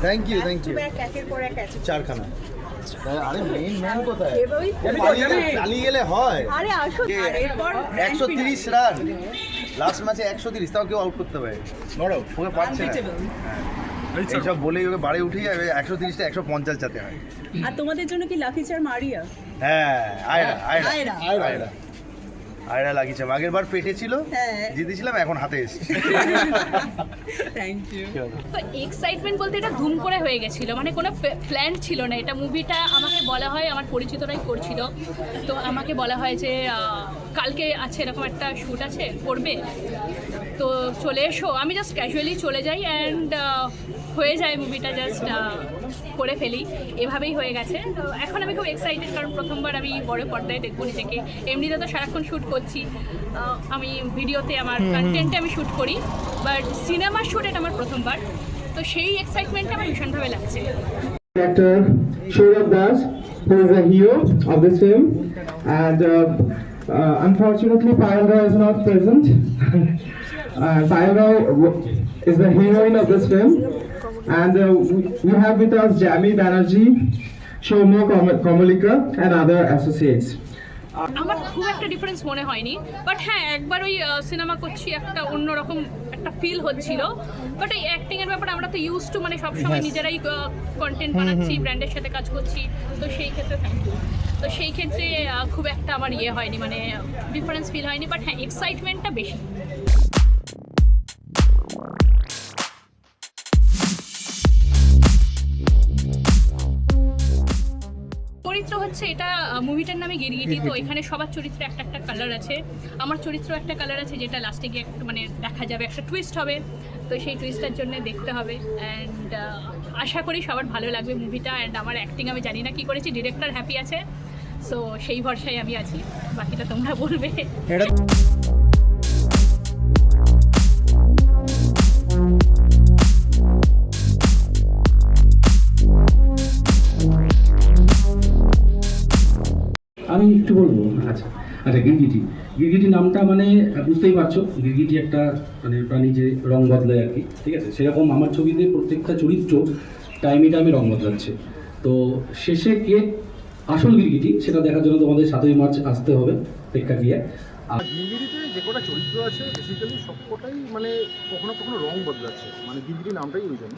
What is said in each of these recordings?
Thank you thank you চারখানা। আরে main man কোথায়? গেলে- হয়। একশো তিরিশ রান লাস্ট ম্যাচে একশো তিরিশ তাও কেউ আউট করতে পারে। ওকে এইসব বলেই ওকে বাড়ি উঠে যাবে একশো তিরিশটা একশো পঞ্চাশ যাতে হয়। আর তোমাদের জন্য কি লাকি চার মারিয়া? হ্যাঁ আয়রা আয়রা আয়রা। আয়রা। আয়রা লাগিয়েছে। আগের বার পেটে ছিল হ্যাঁ। জিতেছিলাম এখন হাতে এসেছে। থ্যাংক ইউ তো এক্সাইটমেন্ট বলতে এটা ধুম করে হয়ে গেছিল মানে কোনো প্ল্যান ছিল না। এটা মুভিটা আমাকে বলা হয় আমার পরিচিতরাই করছিল। তো আমাকে বলা হয় যে কালকে আছে এরকম একটা শ্যুট আছে করবে? তো চলে এসো। আমি জাস্ট ক্যাজুয়ালি চলে যাই অ্যান্ড হয়ে যায় মুভিটা জাস্ট করে ফেলি এভাবেই হয়ে গেছে। তো এখন আমি খুব এক্সাইটেড কারণ প্রথমবার আমি বড় পর্দায় দেখব নিজেকে। এমনিতে তো সারাক্ষণ শ্যুট করছি। আমি ভিডিওতে আমার কন্টেন্টে আমি শ্যুট করি বাট সিনেমার শ্যুট এটা আমার প্রথমবার। তো সেই এক্সাইটমেন্টটা আমার ভীষণভাবে লাগছে। Actor Shourab Das, who is a hero of this film, and uh, uh, unfortunately Payal Rao is not present. uh, Payal Rao is the heroine of this film, and uh, we, we have with us Jami Banerjee, Shomo Kom- Komalika, and other associates. আমার খুব একটা difference মনে হয়নি but হ্যাঁ একবার ওই cinema করছি একটা অন্যরকম একটা ফিল হচ্ছিল বাট এই অ্যাক্টিং এর ব্যাপারে আমরা তো ইউজ টু মানে সবসময় নিজেরাই কন্টেন্ট বানাচ্ছি ব্র্যান্ডের সাথে কাজ করছি তো সেই ক্ষেত্রে thank you। তো সেই ক্ষেত্রে খুব একটা আমার ইয়ে হয়নি মানে ডিফারেন্স ফিল হয়নি বাট হ্যাঁ এক্সাইটমেন্টটা বেশি হচ্ছে এটা মুভিটার নামে গিরগিটি তো এখানে সবার চরিত্র একটা একটা কালার আছে। আমার চরিত্র একটা কালার আছে যেটা লাস্টে গিয়ে একটু মানে দেখা যাবে একটা টুইস্ট হবে। তো সেই টুইস্টার জন্য দেখতে হবে। অ্যান্ড আশা করি সবার ভালো লাগবে মুভিটা অ্যান্ড আমার অ্যাক্টিং আমি জানি না কি করেছি ডিরেক্টর হ্যাপি আছে। সো সেই ভরসায় আমি আছি। বাকিটা তোমরা বলবে। আমি একটু বলব। আচ্ছা আচ্ছা গিরগিটি। গিরগিটি নামটা মানে বুঝতেই পারছ, গিরগিটি একটা মানে প্রাণী যে রং বদলায় আর কি, ঠিক আছে? সেরকম আমার ছবিতে প্রত্যেকটা চরিত্র টাইমে টাইমে রং বদলাচ্ছে। তো শেষে কে আসল গিরগিটি, সেটা দেখার জন্য তোমাদের সাতই মার্চ আসতে হবে প্রেক্ষাগৃহে আর যে কটা চরিত্র আছে বেসিক্যালি সবকটাই মানে কখনো কখনো রং বদলাচ্ছে। মানে গিরগিটি নামটাই ওই জন্য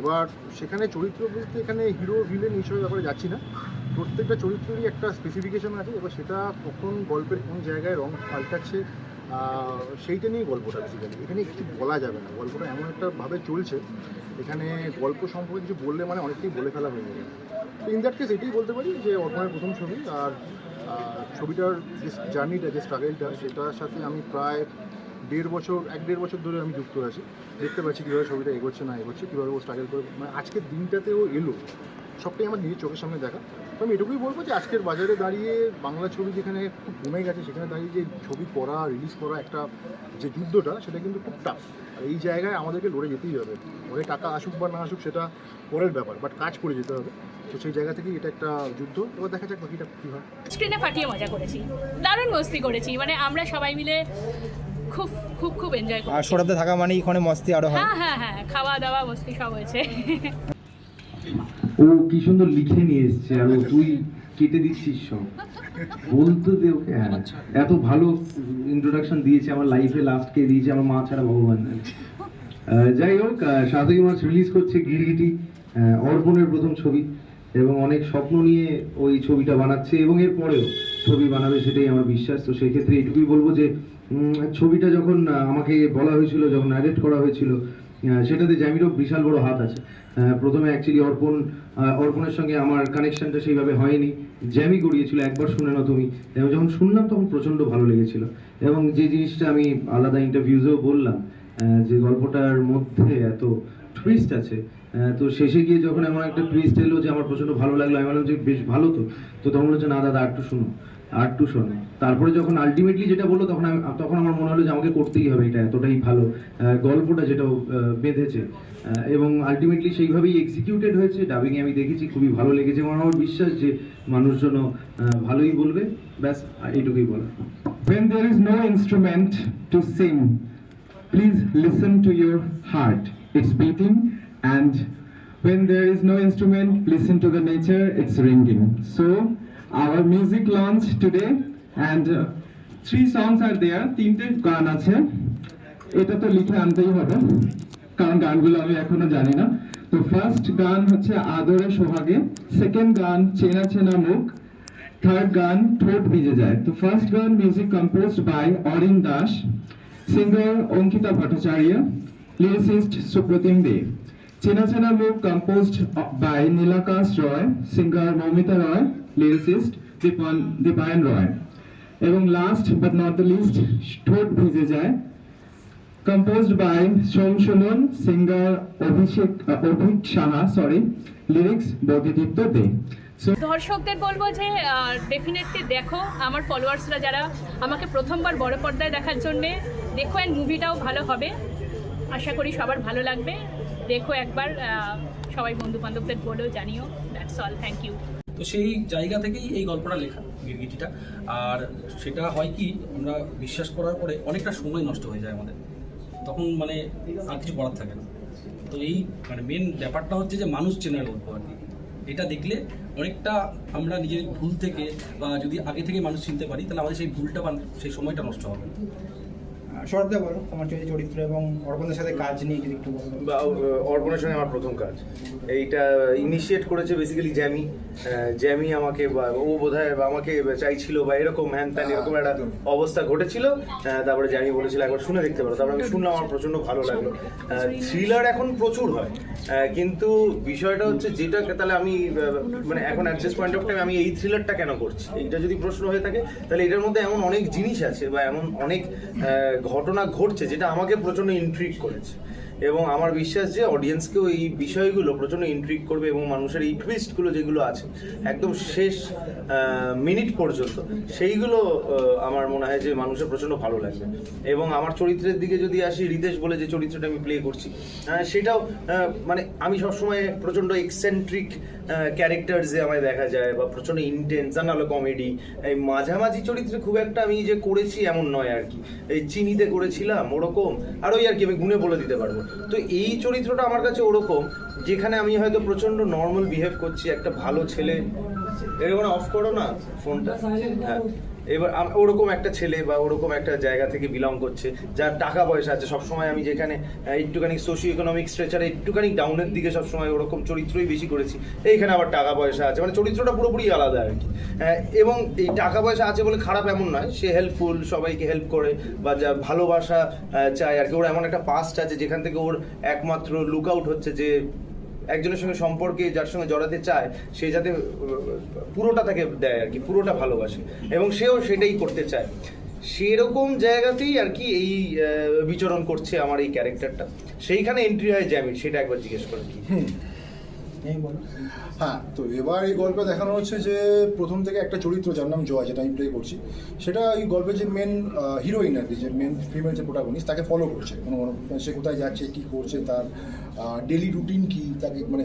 এবার সেখানে চরিত্র বলতে এখানে হিরো ভিলেন এইসবের ব্যাপারে যাচ্ছি না। প্রত্যেকটা চরিত্রেরই একটা স্পেসিফিকেশন আছে, এবার সেটা কখন গল্পের কোন জায়গায় রং পাল্টাচ্ছে সেইটা নিয়েই গল্পটা বেসিক্যালি এখানে কিছু বলা যাবে না। গল্পটা এমন একটা ভাবে চলছে, এখানে গল্প সম্পর্কে কিছু বললে মানে অনেকটাই বলে ফেলা হয়ে যাবে। তো ইন দ্যাট কেস এটাই বলতে পারি যে অর্পণের প্রথম ছবি, আর ছবিটার যে জার্নিটা যে স্ট্রাগলটা সেটার সাথে আমি প্রায় দেড় বছর, এক দেড় বছর ধরে আমি যুক্ত আছি। দেখতে পাচ্ছি কীভাবে ছবিটা এগোচ্ছে না এগোচ্ছে, কীভাবে ও স্ট্রাগল করে মানে আজকের দিনটাতে ও এলো। সবটাই আমার নিজের চোখের সামনে দেখা। তো আমি এটুকুই বলব যে আজকের বাজারে দাঁড়িয়ে বাংলা ছবি যেখানে খুব কমে গেছে, সেখানে দাঁড়িয়ে যে ছবি করা রিলিজ করা একটা যে যুদ্ধটা, সেটা কিন্তু খুব টাফ আর এই জায়গায় আমাদেরকে লড়ে যেতেই হবে। পরে টাকা আসুক বা না আসুক, সেটা পরের ব্যাপার বাট কাজ করে যেতে হবে। তো সেই জায়গা থেকেই এটা একটা যুদ্ধ। এবার দেখা যাক বাকিটা কী হয়। স্ক্রিনে ফাটিয়ে মজা করেছি। দারুণ মস্তি করেছি। মানে আমরা সবাই মিলে খুব খুব খুব এনজয় করি আর সৌরভদা থাকা মানেই এখানে মস্তি আরও হয়। হ্যাঁ হ্যাঁ হ্যাঁ খাওয়া দাওয়া মস্তি সব হয়েছে। ও কি সুন্দর লিখে নিয়ে এসছে আর ও তুই কেটে দিচ্ছিস সব। বলতে দে ওকে হ্যাঁ এত ভালো ইন্ট্রোডাকশন দিয়েছে আমার লাইফে লাস্ট কে দিয়েছে আমার মা ছাড়া ভগবান আহ, যাই হোক সাতই মার্চ রিলিজ করছে গিরগিটি আহ, অর্পণের প্রথম ছবি এবং অনেক স্বপ্ন নিয়ে ওই ছবিটা বানাচ্ছে এবং এর পরেও ছবি বানাবে সেটাই আমার বিশ্বাস। তো সেই ক্ষেত্রে এটুকুই বলব যে ছবিটা যখন আমাকে বলা হয়েছিল, যখন নারেট করা হয়েছিল সেটাতে জ্যামিরও বিশাল বড় হাত আছে। প্রথমে অ্যাকচুয়ালি অর্পণ অর্পণের সঙ্গে আমার কানেকশনটা সেইভাবে হয়নি। জ্যামি করিয়েছিল, একবার শুনে না তুমি। এবং যখন শুনলাম, তখন প্রচণ্ড ভালো লেগেছিল। এবং যে জিনিসটা আমি আলাদা ইন্টারভিউজেও বললাম যে গল্পটার মধ্যে এত টুইস্ট আছে তো শেষে গিয়ে যখন এমন একটা টুইস্ট এলো যে আমার প্রচণ্ড ভালো লাগল, আমি বললাম যে, বেশ ভালো তো। তো তখন হচ্ছে না, দাদা আরটু শুনো। আরটু শোনো তারপরে যখন আলটিমেটলি যেটা বলল তখন আমি তখন আমার মনে হলো যে আমাকে করতেই হবে এটা এতটাই ভালো গল্পটা যেটা বেঁধেছে। এবং আলটিমেটলি সেইভাবেই এক্সিকিউটেড হয়েছে। ডাবিংয়ে আমি দেখেছি খুবই ভালো লেগেছে। এবং আমার বিশ্বাস যে মানুষজন ভালোই বলবে। ব্যাস এইটুকুই বলা When there is no instrument to sing, please listen to your heart. it's beating, and when there is no instrument, listen to the nature, it's ringing. So, our music launch today, and uh, three songs are তিনটে গান আছে। এটা তো লিখে আনতেই হবে কারণ গানগুলো আমি এখনও জানি না। তো ফার্স্ট গান হচ্ছে আদরে সোহাগে সেকেন্ড গান চেনা চেনা মুখ থার্ড গান ঠোঁট ভিজে যায়। তো ফার্স্ট গান music composed by Arin Das singer Ankita Bhattacharya lyricist Supratim De. Chena Chena Mukh composed by Nilakash Roy singer Moumita Roy lyricist Dipayan Roy এবং last but not the least ঠোঁট Bhije Jay. Shom Suman, singer Abhishek uh, Abhik Shaha, sorry, lyrics Bodhidipta De. So দর্শকদের বলব যে definitely দেখো আমার ফলোয়ার্সরা যারা আমাকে প্রথমবার বড় পর্দায় দেখার জন্যে দেখো অ্যান্ড মুভিটাও ভালো হবে। আশা করি সবার ভালো লাগবে। দেখো একবার সবাই বন্ধু বান্ধবদের বলো জানিও দ্যাটস অল থ্যাংক ইউ তো সেই জায়গা থেকেই এই গল্পটা লেখা গিরগিটিটা। আর সেটা হয় কি, আমরা বিশ্বাস করার পরে অনেকটা সময় নষ্ট হয়ে যায় আমাদের। তখন মানে আর কিছু করার থাকে না। তো এই মানে মেন ব্যাপারটা হচ্ছে যে মানুষ চেনার গল্প আর কি। এটা দেখলে অনেকটা আমরা নিজের ভুল থেকে বা যদি আগে থেকে মানুষ চিনতে পারি, তাহলে আমাদের সেই ভুলটা সেই সময়টা নষ্ট হবে না সৌরভদা বলো তোমার চরিত্র- চরিত্র এবং অর্পণের সাথে কাজ নিয়ে যদি একটু বলো অর্পণের সঙ্গে আমার প্রথম কাজ। এইটা ইনিশিয়েট করেছে বেসিক্যালি জ্যামি। জ্যামি আমাকে ও বোধহয় আমাকে চাইছিল বা এরকম হ্যান ত্যান এরকম একটা অবস্থা ঘটেছিল। তারপরে জ্যামি বলেছিল একবার শুনে দেখতে পারো। তারপরে আমি শুনলাম আমার প্রচণ্ড ভালো লাগল। থ্রিলার এখন প্রচুর হয়। কিন্তু বিষয়টা হচ্ছে যেটা তাহলে আমি মানে এখন at this point of time আমি এই থ্রিলারটা কেন করছি? এইটা যদি প্রশ্ন হয়ে থাকে তাহলে এটার মধ্যে এমন অনেক জিনিস আছে বা এমন অনেক ঘটনা ঘটছে যেটা আমাকে প্রচণ্ড ইন্ট্রিগ করেছে। এবং আমার বিশ্বাস যে অডিয়েন্সকেও এই বিষয়গুলো প্রচণ্ড ইন্ট্রিক করবে এবং মানুষের এই টুইস্টগুলো যেগুলো আছে, একদম শেষ মিনিট পর্যন্ত, সেইগুলো আমার মনে হয় যে মানুষের প্রচণ্ড ভালো লাগবে। এবং আমার চরিত্রের দিকে যদি আসি, রিতেশ বলে যে চরিত্রটা আমি প্লে করছি সেটাও মানে আমি সবসময় প্রচণ্ড এক্সেন্ট্রিক ক্যারেক্টার যে আমায় দেখা যায় বা প্রচণ্ড ইন্টেন্স আর নাহলে কমেডি এই মাঝামাঝি চরিত্রে খুব একটা আমি যে করেছি এমন নয় আর কি। এই চিনিতে করেছিলাম, ওরকম আর ওই আর কি আমি গুণে বলে দিতে পারব। তো এই চরিত্রটা আমার কাছে ওরকম, যেখানে আমি হয়তো প্রচণ্ড নর্মাল বিহেভ করছি, একটা ভালো ছেলে। এরকম অফ করো না ফোনটা হ্যাঁ। এবার ওরকম একটা ছেলে বা ওরকম একটা জায়গা থেকে বিলং করছে, যার টাকা পয়সা আছে। সবসময় আমি যেখানে একটুখানি সোশিও ইকোনমিক স্ট্রেচারে একটুখানি ডাউনের দিকে সবসময় ওরকম চরিত্রই বেশি করেছি, এইখানে আবার টাকা পয়সা আছে। মানে চরিত্রটা পুরোপুরি আলাদা আর কি। এবং এই টাকা পয়সা আছে বলে খারাপ এমন নয়, সে হেল্পফুল সবাইকে হেল্প করে বা যা ভালোবাসা চায় আর কি। ওর এমন একটা পাস্ট আছে যেখান থেকে ওর একমাত্র লুক আউট হচ্ছে যে একজনের সঙ্গে সম্পর্কে যার সঙ্গে জড়াতে চায়, সে যাতে পুরোটা তাকে দেয় আর কি, পুরোটা ভালোবাসে। এবং সেও সেটাই করতে চায়। সেরকম জায়গাতেই আর কি এই বিচরণ করছে আমার এই ক্যারেক্টারটা সেইখানে এন্ট্রি হয় জ্যামির সেটা একবার জিজ্ঞেস করেন কি? হ্যাঁ তো এবার এই গল্পে দেখানো হচ্ছে যে প্রথম থেকে একটা চরিত্র যার নাম জয়, যেটা আমি প্লে করছি, সেটা এই গল্পের যে মেন হিরোইন আর কি, যে মেন ফিমেল যে প্রোটাগনিস্ট তাকে ফলো করছে। মানে কোনো কোনো- সে কোথায় যাচ্ছে, কী করছে, তার ডেলি রুটিন কী, তাকে মানে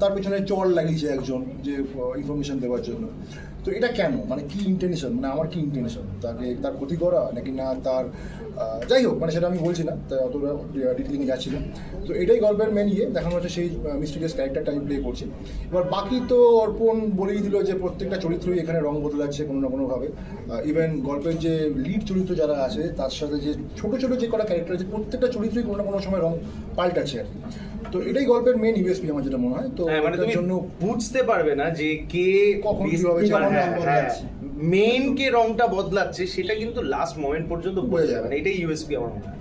তার পেছনে চল লাগিয়েছে একজন, যে ইনফরমেশন দেওয়ার জন্য। তো এটা কেন? মানে কি ইন্টেনশন মানে আমার কি ইন্টেনশন তাকে তার ক্ষতি করা নাকি না তার যাই হোক মানে সেটা আমি বলছি না তাই অতটা ডিটেলিংয়ে যাচ্ছি না। তো এটাই গল্পের মেন ইয়ে দেখানো হচ্ছে সেই মিস্টিরিয়াস ক্যারেক্টারটা আমি প্লে করছি। এবার বাকি তো অর্পণ বলেই দিল যে প্রত্যেকটা চরিত্রই এখানে রং বদলাচ্ছে কোনো না কোনোভাবে। ইভেন গল্পের যে লিড চরিত্র যারা আছে, তার সাথে যে ছোটো ছোটো যে কটা ক্যারেক্টার আছে, প্রত্যেকটা চরিত্রই কোনো না কোনো সময় রং পাল্টাচ্ছে আর কি। তো এটাই গল্পের মেন ইউএসপি আমার যেটা মনে হয় তো হ্যাঁ মানে তুমি জন্য বুঝতে পারবে না যে কে কখন কীভাবে হ্যাঁ, কেমন রং বদলাচ্ছে। মেন কে রংটা বদলাচ্ছে সেটা কিন্তু লাস্ট মোমেন্ট পর্যন্ত বোঝা যাবে। না এটাই ইউএসপি আমার মনে হয়